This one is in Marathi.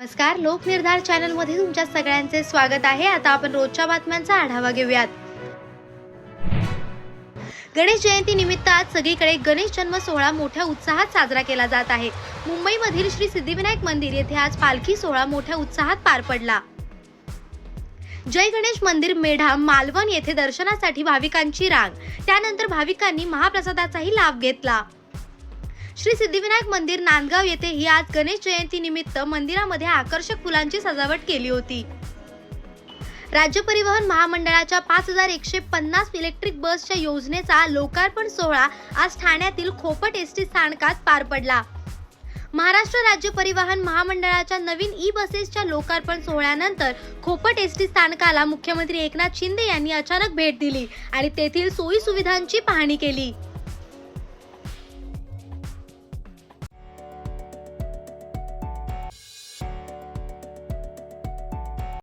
नमस्कार लोकनिर्धार चॅनलमध्ये तुमच्या सगळ्यांचे स्वागत आहे. आता आपण रोजच्या बातम्यांचा आढावा घेऊयात. गणेश जयंती निमित्त आज सगळीकडे गणेश जन्म सोहळा मोठ्या उत्साहात साजरा केला जात आहे. मुंबईमधील श्री सिद्धिविनायक मंदिर येथे आज पालखी सोहळा मोठ्या उत्साहात पार पडला. जय गणेश मंदिर मेढा मालवण येथे दर्शनासाठी भाविकांची रांग. त्यानंतर भाविकांनी महाप्रसादाचाही लाभ घेतला. श्री सिद्धिविनायक मंदिर नांदगाव येथे ही आज गणेश जयंती निमित्त मंदिरामध्ये आकर्षक फुलांची सजावट केली होती. राज्य परिवहन महामंडळाच्या पाच हजार एकशे पन्नास इलेक्ट्रिक बसच्या योजनेचा लोकार्पण सोहळा आज ठाण्यातील खोपट एस टी स्थानकात पार पडला. महाराष्ट्र राज्य परिवहन महामंडळाच्या नवीन ई बसेसच्या लोकार्पण सोहळ्यानंतर खोपट एस टी स्थानकाला मुख्यमंत्री एकनाथ शिंदे यांनी अचानक भेट दिली आणि तेथील सोयी सुविधांची पाहणी केली.